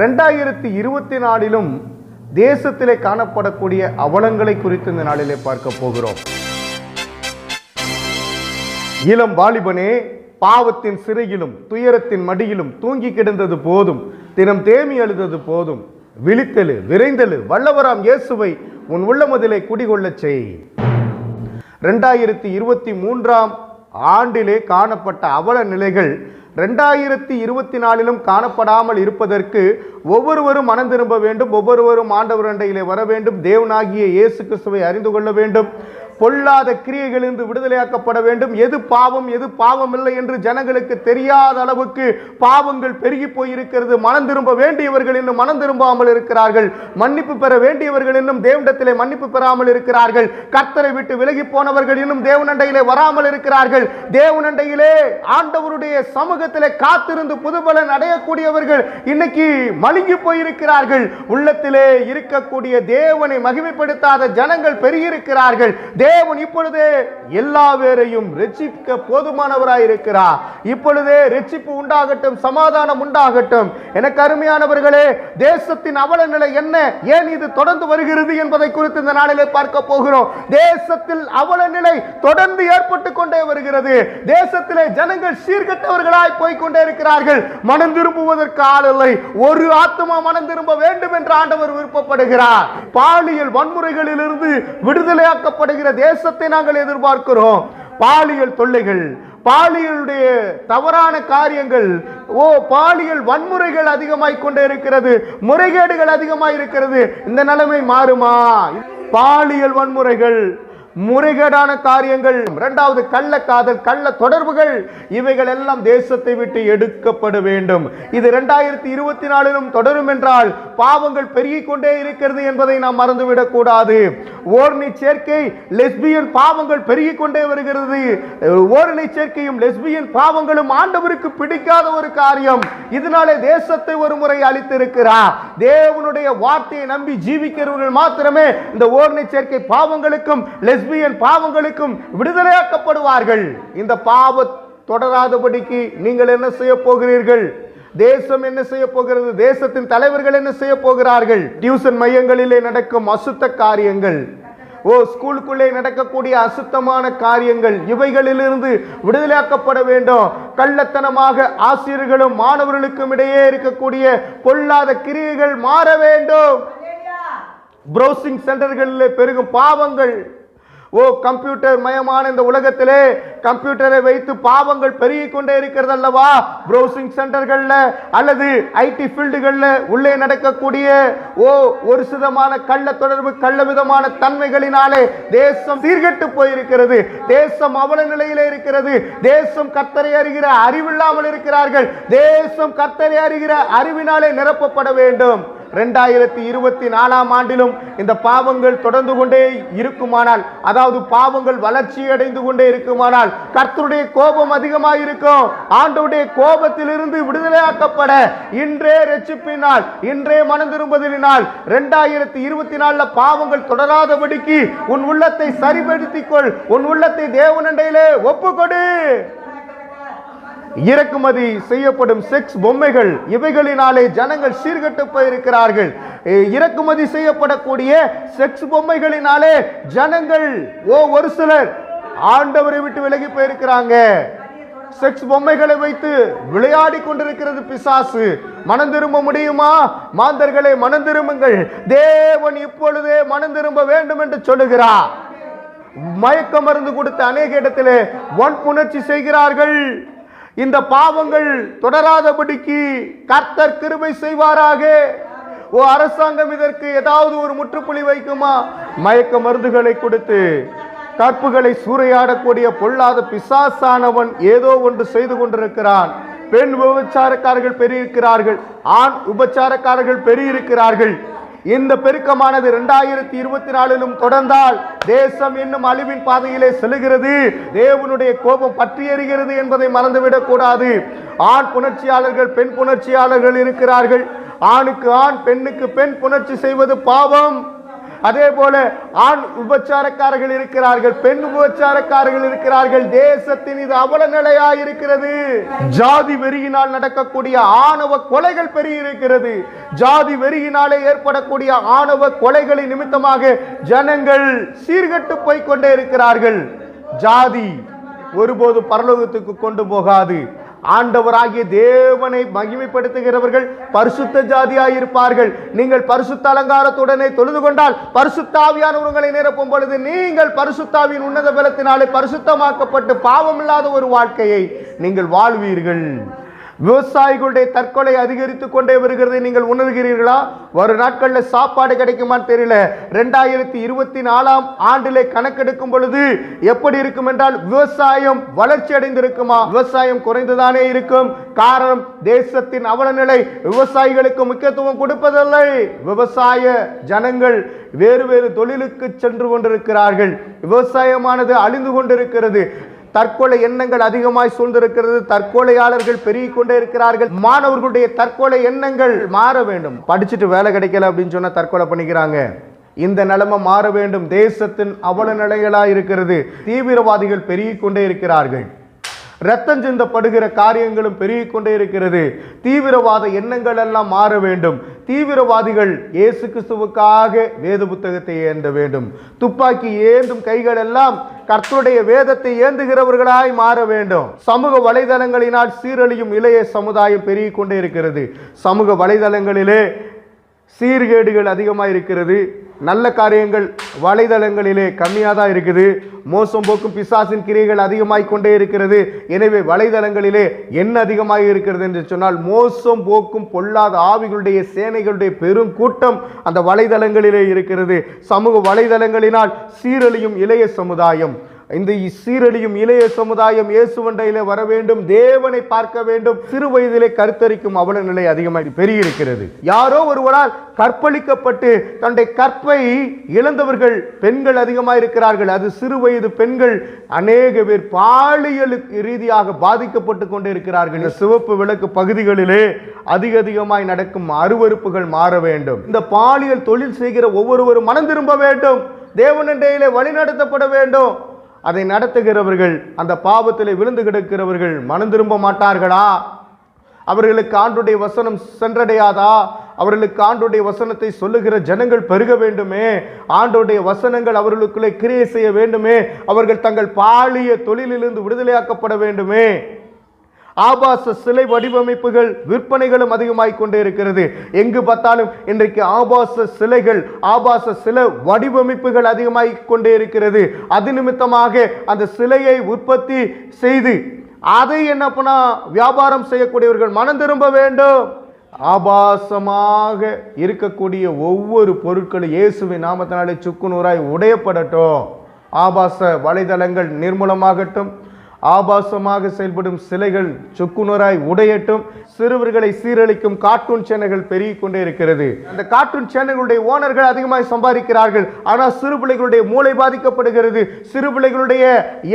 ரெண்டாயிரத்தி இருபத்தி நாலிலும் தேசத்திலே காணப்படக்கூடிய அவலங்களை குறித்து இந்த நாளிலே பார்க்க போகிறோம். இளம் வாலிபனே பாவத்தின் சிறையிலும் துயரத்தின் மடியிலும் தூங்கி கிடந்தது போதும். தினம் தேமி அழுதது போதும். விழித்தெழு விரைந்தெழு வல்லவராம் இயேசுவை உன் உள்ளமதிலே குடிகொள்ளச் செய். ரெண்டாயிரத்தி இருபத்தி மூன்றாம் ஆண்டிலே காணப்பட்ட அவல நிலைகள் ரெண்டாயிரத்தி இருபத்தி நாலிலும் காணப்படாமல் இருப்பதற்கு ஒவ்வொருவரும் மனம் திரும்ப வேண்டும் ஒவ்வொருவரும் ஆண்டவர் அண்டையிலே வர வேண்டும் தேவனாகிய இயேசு கிறிஸ்துவை அறிந்து கொள்ள வேண்டும். பொல்லாத கிரியைகளிலிருந்து விடுதலையாக்கப்பட வேண்டும். எது பாவம் எது பாவம் இல்லை என்று ஜனங்களுக்கு தெரியாத அளவுக்கு பாவங்கள் பெருகி போயிருக்கிறது. மனம் திரும்ப வேண்டியவர்கள் இன்னும் மனம் திரும்பாமல் இருக்கிறார்கள். மன்னிப்பு பெற வேண்டியவர்கள் இன்னும் தேவனிடத்திலே மன்னிப்பு பெறாமல் இருக்கிறார்கள். கர்த்தரை விட்டு விலகி போனவர்கள் இன்னும் தேவனண்டையிலே வராமல் இருக்கிறார்கள். தேவனண்டையிலே ஆண்டவருடைய சமூகத்திலே காத்திருந்து புதுபலன் அடையக்கூடியவர்கள் இன்னைக்கு மழுங்கி போயிருக்கிறார்கள். உள்ளத்திலே இருக்கக்கூடிய தேவனை மகிமைப்படுத்தாத ஜனங்கள் பெருகியிருக்கிறார்கள். தேவன் இப்பொழுது எல்லா பேரையும் ரட்சிக்க போதுமானவராய் இருக்கிறார் இப்பொழுது ரட்சிப்பு உண்டாகட்டும் சமாதானம் உண்டாகட்டும். எனக்கு அருமையானவர்களே தேசத்தின் அவல நிலை என்ன? ஏன் இது தொடர்ந்து வருகிறது என்பதை குறித்து இந்த நாளிலே பார்க்க போகிறோம். தேசத்தில் அவல நிலை தொடர்ந்து ஏற்பட்டு கொண்டே வருகிறது. தேசத்திலே ஜனங்கள் சீர்கட்டவர்களாய் போய்கொண்டே இருக்கிறார்கள். மனம் திரும்புவதற்கு ஆள் இல்லை. ஒரு ஆத்மா மனம் திரும்ப வேண்டும் என்று ஆண்டவர் விருப்பப்படுகிறார். பாலியல் வன்முறைகளிலிருந்து விடுதலையாக்கப்படுகிற தேசத்தை நாங்கள் எதிர்பார்க்கிறோம். பாலியல் தொல்லைகள் பாலியலுடைய தவறான காரியங்கள் ஓ பாலியல் வன்முறைகள் அதிகமாய் கொண்டே இருக்கிறது முறைகேடுகள் அதிகமாய் இருக்கிறது இந்த நிலைமை மாறுமா? பாலியல் வன்முறைகள் முறைகேடான காரியங்கள் இரண்டாவது கள்ள காதல் கள்ள தொடர்புகள் இவைகள் எல்லாம் தேசத்தை விட்டு எடுக்கப்பட வேண்டும். இது இரண்டாயிரத்தி இருபத்தி நாலிலும் தொடரும் என்றால் பாவங்கள் பெருகிக் கொண்டே இருக்கிறது என்பதை நாம் மறந்துவிடக் கூடாது. ஓர்ணி சேர்க்கை லெஸ்பியன் பாவங்கள் பெருகிக் கொண்டே வருகிறது. ஓரணி சேர்க்கையும் லெஸ்பியன் பாவங்களும் ஆண்டவருக்கு பிடிக்காத ஒரு காரியம். இதனாலே தேசத்தை ஒரு முறை அளித்திருக்கிறார் தேவனுடைய வார்த்தையை நம்பி ஜீவிக்கிறவர்கள் மாத்திரமே இந்த ஓரணி சேர்க்கை பாவங்களுக்கும் லெஸ் லெஸ்பியன் பாவங்களுக்கும் விடுதலையாக்கப்படுவார்கள். இந்த பாவ தொடராதபடிக்கு நீங்கள் என்ன செய்ய போகிறீர்கள்? தேசம் என்ன செய்ய போகிறது? தேசத்தின் தலைவர்கள் என்ன செய்ய போகிறார்கள்? டியூஷன் மையங்களிலே நடக்கும் அசுத்த காரியங்கள் ஓ ஸ்கூலுக்குள்ளே நடக்கக்கூடிய அசுத்தமான காரியங்கள் இவைகளிலிருந்து விடுதலையாக்கப்பட வேண்டும். கள்ளத்தனமாக ஆசிரியர்களும் மாணவர்களுக்கும் இடையே இருக்கக்கூடிய பொல்லாத கிரியைகள் மாற வேண்டும். ப்ரௌசிங் சென்டர்களில் பெருகும் பாவங்கள் ஓ கம்ப்யூட்டர் மயமான இந்த உலகத்திலே கம்ப்யூட்டரை வைத்து பாவங்கள் பெருகி கொண்டே இருக்கிறது அல்லவா? ப்ரௌசிங் சென்டர்கள்ல அல்லது ஐடி ஃபீல்டுகளில் உள்ளே நடக்கக்கூடிய ஓ ஒரு சிதமான கள்ள தொடர்பு கள்ள விதமான தன்மைகளினாலே தேசம் சீர்கட்டு போயிருக்கிறது. தேசம் அவல நிலையிலே இருக்கிறது. தேசம் கத்தரை அறிகிற அறிவில்லாமல் இருக்கிறார்கள். தேசம் கத்தரை அறிகிற அறிவினாலே நிரப்பப்பட வேண்டும். ரெண்டாயிரத்தி இருபத்தி நாலாம் ஆண்டிலும் இந்த பாவங்கள் தொடர்ந்து கொண்டே இருக்குமானால் அதாவது பாவங்கள் வளர்ச்சி அடைந்து கொண்டே இருக்குமானால் கர்த்தருடைய கோபம் அதிகமாக இருக்கும் ஆண்டவுடைய கோபத்திலிருந்து விடுதலையாக்கப்பட இன்றே ரட்சிப்பினால் இன்றே மனம் திரும்புதலினால் ரெண்டாயிரத்தி இருபத்தி நாலுல பாவங்கள் தொடராதபடிக்கு உன் உள்ளத்தை சரிபடுத்திக் கொள் உன் உள்ளத்தை தேவனண்டையிலே ஒப்புக்கொடு. இறக்குமதி செய்யப்படும் செக்ஸ் பொம்மைகள் இவைகளினாலே ஜனங்கள் சீர்கெட்டு போயிருக்கிறார்கள் இறக்குமதி செய்யப்படக்கூடிய செக்ஸ் பொம்மைகளினாலே ஜனங்கள் ஓ ஒரு சிலர் ஆண்டவரை விட்டு விலகி போயிருக்கிறாங்க. செக்ஸ் பொம்மைகளை வைத்து விளையாடி கொண்டிருக்கிறது பிசாசு. மனம் திரும்ப முடியுமா? மாந்தர்களை மனம் திரும்புங்கள். தேவன் இப்பொழுதே மனம் திரும்ப வேண்டும் என்று சொல்லுகிறார். மயக்க மருந்து கொடுத்த அநேக இடத்திலே வன்புணர்ச்சி செய்கிறார்கள். இந்த பாவங்கள் தொடராதபடிக்கு கர்த்தர் கிருபை செய்வாராக. ஓ அரசாங்கம் இதற்கு ஏதாவது ஒரு முற்றுப்புள்ளி வைக்குமா? மயக்க மருந்துகளை கொடுத்து கற்புகளை சூறையாடக்கூடிய பொல்லாத பிசாசானவன் ஏதோ ஒன்று செய்து கொண்டிருக்கிறான். பெண் விபச்சாரக்காரர்கள் பெருகிருக்கிறார்கள் ஆண் உபச்சாரக்காரர்கள் பெரியிருக்கிறார்கள். இந்த பெருக்கமானது இரண்டாயிரத்தி இருபத்தி நாலிலும் தொடர்ந்தால் தேசம் இன்னும் அழிவின் பாதையிலே செல்கிறது தேவனுடைய கோபம் பற்றி எறிகிறது என்பதை மறந்துவிடக் கூடாது. ஆண் புணர்ச்சியாளர்கள் பெண் புணர்ச்சியாளர்கள் இருக்கிறார்கள். ஆணுக்கு ஆண் பெண்ணுக்கு பெண் புணர்ச்சி செய்வது பாவம். அதே போல ஆண் உபச்சாரக்காரர்கள் இருக்கிறார்கள் பெண் உபச்சாரக்காரர்கள் இருக்கிறார்கள் தேசத்தின் இது அவல நிலையா இருக்கிறது. ஜாதி வெறியினால் நடக்கக்கூடிய ஆணவ கொலைகள் பெருகி இருக்கிறது ஜாதி வெறியினாலே ஏற்படக்கூடிய ஆணவ கொலைகளின் நிமித்தமாக ஜனங்கள் சீர்கெட்டு போய்கொண்டே இருக்கிறார்கள். ஜாதி ஒருபோது பரலோகத்துக்கு கொண்டு போகாது. ஆண்டவராகிய தேவனை மகிமைப்படுத்துகிறவர்கள் பரிசுத்த ஜாதியாய் இருப்பார்கள் நீங்கள் பரிசுத்த அலங்காரத்துடனே தொழுது கொண்டால் பரிசுத்தாவியான உங்களை நிரப்பும் பொழுது நீங்கள் பரிசுத்தாவின் உன்னத பலத்தினாலே பரிசுத்தமாக்கப்பட்டு பாவமில்லாத ஒரு வாழ்க்கையை நீங்கள் வாழ்வீர்கள். விவசாயிகளுடைய தற்கொலை அதிகரித்து கொண்டே வருகிறதை நீங்கள் உணர்கிறீர்களா? வரும் நாட்களில் சாப்பாடு கிடைக்குமான்னு தெரியல. ரெண்டாயிரத்தி இருபத்தி நாலாம் ஆண்டிலே கணக்கெடுக்கும் பொழுது எப்படி இருக்கும் என்றால் விவசாயம் வளர்ச்சி அடைந்திருக்குமா? விவசாயம் குறைந்துதானே இருக்கும். காரணம் தேசத்தின் அவலநிலை விவசாயிகளுக்கு முக்கியத்துவம் கொடுப்பதில்லை. விவசாய ஜனங்கள் வேறு வேறு தொழிலுக்கு சென்று கொண்டிருக்கிறார்கள். விவசாயமானது அழிந்து கொண்டிருக்கிறது. தற்கொலை எண்ணங்கள் அதிகமாய் சூழ்ந்திருக்கிறது. தற்கொலையாளர்கள் பெருகிக் கொண்டே இருக்கிறார்கள். மாணவர்களுடைய தற்கொலை எண்ணங்கள் மாற வேண்டும். படிச்சுட்டு வேலை கிடைக்கல அப்படின்னு சொன்னா தற்கொலை பண்ணிக்கிறாங்க. இந்த நிலைமை மாற வேண்டும். தேசத்தின் அவல நிலைகளாக இருக்கிறது. தீவிரவாதிகள் பெருகிக் கொண்டே இருக்கிறார்கள். ரத்தம் சிந்தப்படுகிற காரியங்களும் பெருகிக் கொண்டே இருக்கிறது. தீவிரவாத எண்ணங்கள் எல்லாம் மாற வேண்டும். தீவிரவாதிகள் இயேசு கிறிஸ்துவுக்காக வேத புத்தகத்தை ஏந்த வேண்டும். துப்பாக்கி ஏந்தும் கைகள் எல்லாம் கர்த்தருடைய வேதத்தை ஏந்துகிறவர்களாய் மாற வேண்டும். சமூக வலைதளங்களினால் சீரழியும் இளைய சமுதாயம் பெருகிக் கொண்டே இருக்கிறது. சமூக வலைதளங்களிலே சீர்கேடுகள் அதிகமாக இருக்கிறது நல்ல காரியங்கள் வலைதளங்களிலே கம்மியாக தான் இருக்குது. மோசம் போக்கும் பிசாசின் கிரியைகள் அதிகமாய் கொண்டே இருக்கிறது. எனவே வலைதளங்களிலே என்ன அதிகமாக இருக்கிறது என்று சொன்னால் மோசம் போக்கும் பொல்லாத ஆவிகளுடைய சேனைகளுடைய பெரும் கூட்டம் அந்த வலைதளங்களிலே இருக்கிறது. சமூக வலைதளங்களினால் சீரழியும் இளைய சமுதாயம். இந்த சீரழியும் இளைய சமுதாயம் இயேசுவண்டையிலே வர வேண்டும் தேவனை பார்க்க வேண்டும். சிறு வயதிலே கருத்தரிக்கும் அவல நிலை அதிகமாக பெருகியிருக்கிறது. யாரோ ஒருவரால் கற்பழிக்கப்பட்டு தன்னுடைய கற்பை இழந்தவர்கள் பெண்கள் அதிகமாக இருக்கிறார்கள் அது சிறு வயது பெண்கள் அநேக பேர் பாலியலுக்கு ரீதியாக பாதிக்கப்பட்டு கொண்டே இருக்கிறார்கள் இந்த சிவப்பு விளக்கு பகுதிகளிலே அதிக அதிகமாய் நடக்கும் அருவருப்புகள் மாற வேண்டும். இந்த பாலியல் தொழில் செய்கிற ஒவ்வொருவரும் மனம் திரும்ப வேண்டும். தேவனண்டையிலே வழிநடத்தப்பட வேண்டும். அதை நடத்துகிறவர்கள் அந்த பாவத்தில் விழுந்து கிடக்கிறவர்கள் மனம் திரும்ப மாட்டார்களா? அவர்களுக்கு ஆண்டுடைய வசனம் சென்றடையாதா? அவர்களுக்கு ஆண்டுடைய வசனத்தை சொல்லுகிற ஜனங்கள் பெருக வேண்டுமே? ஆண்டுடைய வசனங்கள் அவர்களுக்குள்ளே கிரியை செய்ய வேண்டுமே? அவர்கள் தங்கள் பாலிய தொழிலிலிருந்து விடுதலையாக்கப்பட வேண்டுமே? ஆபாச சிலை வடிவமைப்புகள் விற்பனைகளும் அதிகமாகிக் கொண்டே இருக்கிறது. எங்கு பார்த்தாலும் இன்றைக்கு ஆபாச சிலைகள் ஆபாச சில வடிவமைப்புகள் அதிகமாகிக் கொண்டே இருக்கிறது. அது நிமித்தமாக அந்த சிலையை உற்பத்தி செய்து அதை என்ன பண்ணா வியாபாரம் செய்யக்கூடியவர்கள் மனம் திரும்ப வேண்டும். ஆபாசமாக இருக்கக்கூடிய ஒவ்வொரு பொருட்களும் இயேசுவின் நாமத்தினாலே சுக்குநூறாய் உடையப்படட்டும். ஆபாச வலைதளங்கள் நிர்மூலமாகட்டும். ஆபாசமாக செயல்படும் சிலைகள் சுக்குநூறாய் உடையட்டும் சிறுவர்களை சீரழிக்கும் கார்ட்டூன் சேனல்கள் பெருகி கொண்டே இருக்கிறது. அந்த கார்ட்டூன் சேனல்களுடைய ஓனர்கள் அதிகமாக சம்பாதிக்கிறார்கள். ஆனால் சிறு பிள்ளைகளுடைய மூளை பாதிக்கப்படுகிறது. சிறு பிள்ளைகளுடைய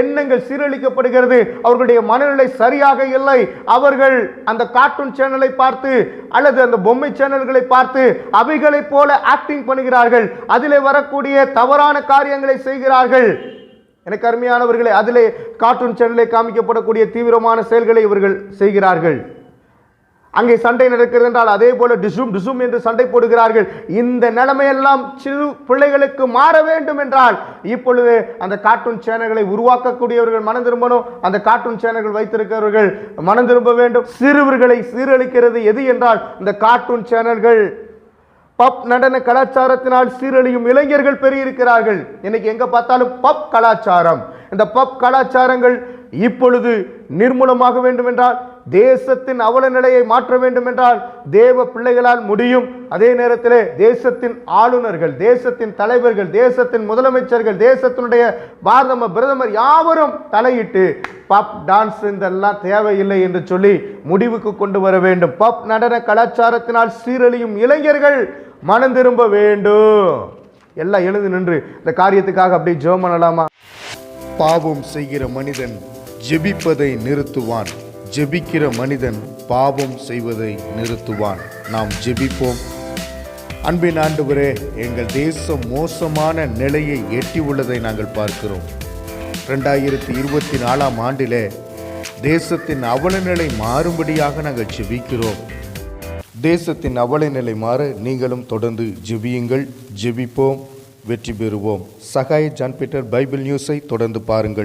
எண்ணங்கள் சீரழிக்கப்படுகிறது. அவர்களுடைய மனநிலை சரியாக இல்லை. அவர்கள் அந்த கார்ட்டூன் சேனலை பார்த்து அல்லது அந்த பொம்மை சேனல்களை பார்த்து அவைகளைப் போல ஆக்டிங் பண்ணுகிறார்கள். அதிலே வரக்கூடிய தவறான காரியங்களை செய்கிறார்கள். எனக்கு அருமையானவர்களே அதிலே கார்ட்டூன் சேனலில் காமிக்கப்படக்கூடிய தீவிரமான செயல்களை இவர்கள் செய்கிறார்கள். அங்கே சண்டை நடக்கிறது என்றால் அதே போல டிசும் டிசும் என்று சண்டை போடுகிறார்கள். இந்த நிலைமையெல்லாம் சிறு பிள்ளைகளுக்கு மாற வேண்டும் என்றால் இப்பொழுது அந்த கார்ட்டூன் சேனல்களை உருவாக்கக்கூடியவர்கள் மனம் திரும்பணும். அந்த கார்ட்டூன் சேனல்கள் வைத்திருக்கிறவர்கள் மனம் திரும்ப வேண்டும். சிறுவர்களை சீரழிக்கிறது எது என்றால் இந்த கார்ட்டூன் சேனல்கள் பப் நடன கலாச்சாரத்தினால் சீரழியும் இளைஞர்கள் பெருகியிருக்கிறார்கள் இன்னைக்கு எங்க பார்த்தாலும் பப் கலாச்சாரம். இந்த பப் கலாச்சாரங்கள் இப்பொழுது நிர்மூலமாக வேண்டும் என்றால் தேசத்தின் அவல நிலையை மாற்ற வேண்டும் என்றால் தேவ பிள்ளைகளால் முடியும். அதே நேரத்திலே தேசத்தின் ஆளுநர்கள் தேசத்தின் தலைவர்கள் தேசத்தின் முதலமைச்சர்கள் தேசத்தினுடைய பாரதம பிரதமர் யாவரும் தலையிட்டு பப் டான்ஸ் இதெல்லாம் தேவையில்லை என்று சொல்லி முடிவுக்கு கொண்டு வர வேண்டும். பப் நடன கலாச்சாரத்தினால் சீரழியும் இளைஞர்கள் மனம் திரும்ப வேண்டும். எல்லாம் எழுந்து நின்று இந்த காரியத்துக்காக அப்படியே ஜெபம் பண்ணலாமா? பாவம் செய்கிற மனிதன் ஜெபிப்பதை நிறுத்துவான். ஜெபிக்கிற மனிதன் பாவம் செய்வதை நிறுத்துவான். நாம் ஜெபிப்போம். அன்பின் ஆண்டவரே எங்கள் தேசம் மோசமான நிலையை எட்டி உள்ளதை நாங்கள் பார்க்கிறோம். ரெண்டாயிரத்தி இருபத்தி நாலாம் ஆண்டிலே தேசத்தின் அவல நிலை மாறும்படியாக நாங்கள் ஜெபிக்கிறோம். தேசத்தின் அவல நிலை மாற நீங்களும் தொடர்ந்து ஜெபியுங்கள் ஜெபிப்போம் வெற்றி பெறுவோம். சகாய் ஜான்பீட்டர் பைபிள் நியூஸை தொடர்ந்து பாருங்கள்.